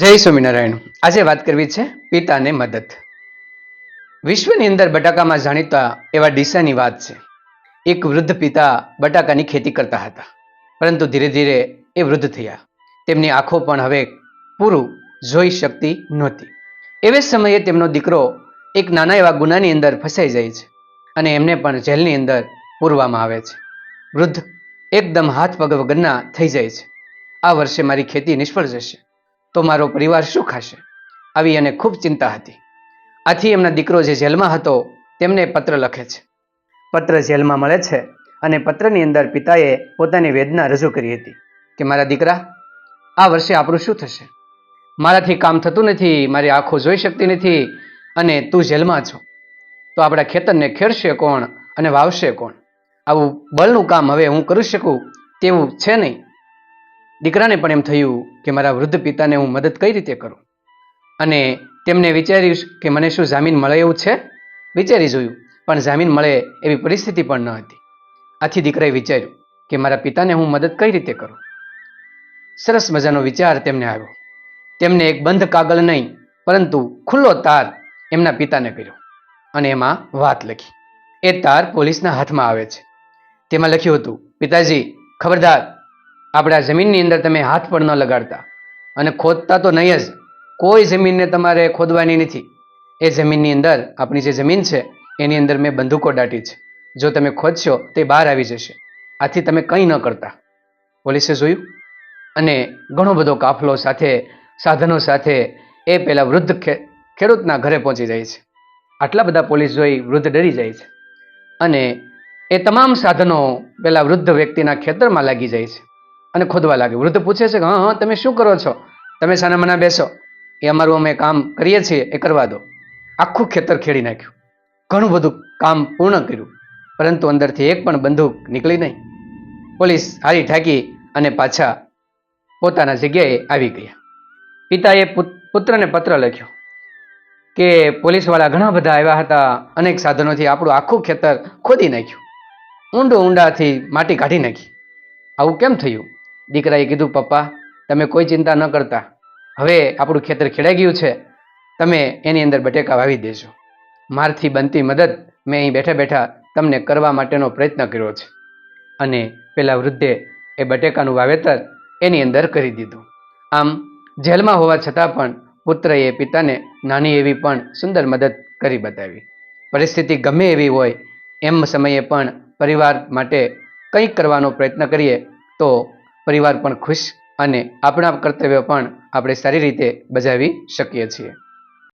જય સ્વામિનારાયણ. આજે વાત કરવી છે પિતાને મદદ. વિશ્વની અંદર બટાકામાં જાણીતા એવા ડીસાની વાત છે. એક વૃદ્ધ પિતા બટાકાની ખેતી કરતા હતા, પરંતુ ધીરે ધીરે એ વૃદ્ધ થયા. તેમની આંખો પણ હવે પૂરું જોઈ શકતી નહોતી. એવે સમયે તેમનો દીકરો એક નાના એવા ગુનાની અંદર ફસાઈ જાય છે અને એમને પણ જેલની અંદર પૂરવામાં આવે છે. વૃદ્ધ એકદમ હાથ પગ વગરના થઈ જાય છે. આ વર્ષે મારી ખેતી નિષ્ફળ જશે. તો મારો પરિવાર શું ખાશે આવી અને ખૂબ ચિંતા હતી. આથી એમના દીકરો જે જેલમાં હતો, તેમને પત્ર લખે છે. પત્ર જેલમાં મળે છે અને પત્રની અંદર પિતાએ પોતાની વેદના રજૂ કરી હતી કે, મારા દીકરા, આ વર્ષે આપણું શું થશે? મારાથી કામ થતું નથી, મારી આંખો જોઈ શકતી નથી અને તું જેલમાં છો. તો આપણા ખેતરને ખેડશે કોણ અને વાવશે કોણ? આવું બળનું કામ હવે હું કરી શકું તેવું છે નહીં. દીકરાને પણ એમ થયું કે મારા વૃદ્ધ પિતાને હું મદદ કઈ રીતે કરું? અને તેમને વિચાર્યું કે મને શું જામીન મળે એવું છે? વિચારી જોયું, પણ જામીન મળે એવી પરિસ્થિતિ પણ ન હતી. આથી દીકરાએ વિચાર્યું કે મારા પિતાને હું મદદ કઈ રીતે કરું? સરસ મજાનો વિચાર તેમને આવ્યો. તેમને એક બંધ કાગળ નહીં, પરંતુ ખુલ્લો તાર એમના પિતાને કર્યો અને એમાં વાત લખી. એ તાર પોલીસના હાથમાં આવે છે. તેમાં લખ્યું હતું, પિતાજી, ખબરદાર આપણા જમીનની અંદર તમે હાથ પણ ન લગાડતા. અને ખોદતા તો નહીં જ. કોઈ જમીનને તમારે ખોદવાની નથી. એ જમીનની અંદર આપણી જે જમીન છે, એની અંદર મેં બંદૂકો દાટી છે. જો તમે ખોદશો, તે બહાર આવી જશે. આથી તમે કંઈ ન કરતા. પોલીસે જોયું? અને ઘણો બધો કાફલો સાથે, સાધનો સાથે એ પેલા વૃદ્ધ ખેડૂતના ઘરે પહોંચી જાય છે. આટલા બધા પોલીસ જોઈ વૃદ્ધ ડરી જાય છે. અને એ તમામ સાધનો પેલા વૃદ્ધ વ્યક્તિના ખેતરમાં લાગી જાય છે. અને ખોદવા લાગે. વૃદ્ધ પૂછે છે કે, હા હા, તમે શું કરો છો? તમે સાના મના બેસો. એ અમારું અમે કામ કરીએ છીએ, એ કરવા દો. આખું ખેતર ખેડી નાખ્યું. ઘણું બધું કામ પૂર્ણ કર્યું. પરંતુ અંદરથી એક પણ બંદૂક નીકળી નહીં. પોલીસ હારી ઠાકી અને પાછા પોતાના જગ્યાએ આવી ગયા. પિતાએ પુત્રને પત્ર લખ્યો કે, પોલીસવાળા ઘણા બધા આવ્યા હતા. અનેક સાધનોથી આપણું આખું ખેતર ખોદી નાખ્યું. ઊંડો ઊંડાથી માટી કાઢી નાખી. આવું કેમ થયું? દીકરાએ કીધું, પપ્પા, તમે કોઈ ચિંતા ન કરતા. હવે આપણું ખેતર ખેડાઈ ગયું છે. તમે એની અંદર બટેકા વાવી દેજો. મારથી બનતી મદદ મેં અહીં બેઠા બેઠા તમને કરવા માટેનો પ્રયત્ન કર્યો છે. અને પેલા વૃદ્ધે એ બટેકાનું વાવેતર એની અંદર કરી દીધું. આમ જેલમાં હોવા છતાં પણ પુત્રએ પિતાને નાની એવી પણ સુંદર મદદ કરી બતાવી. પરિસ્થિતિ ગમે એવી હોય એમ સમયે પણ પરિવાર માટે કંઈક કરવાનો પ્રયત્ન કરીએ તો પરિવાર પણ ખુશ અને આપણા કર્તવ્ય પણ આપણે સારી રીતે બજાવી શકીએ છીએ.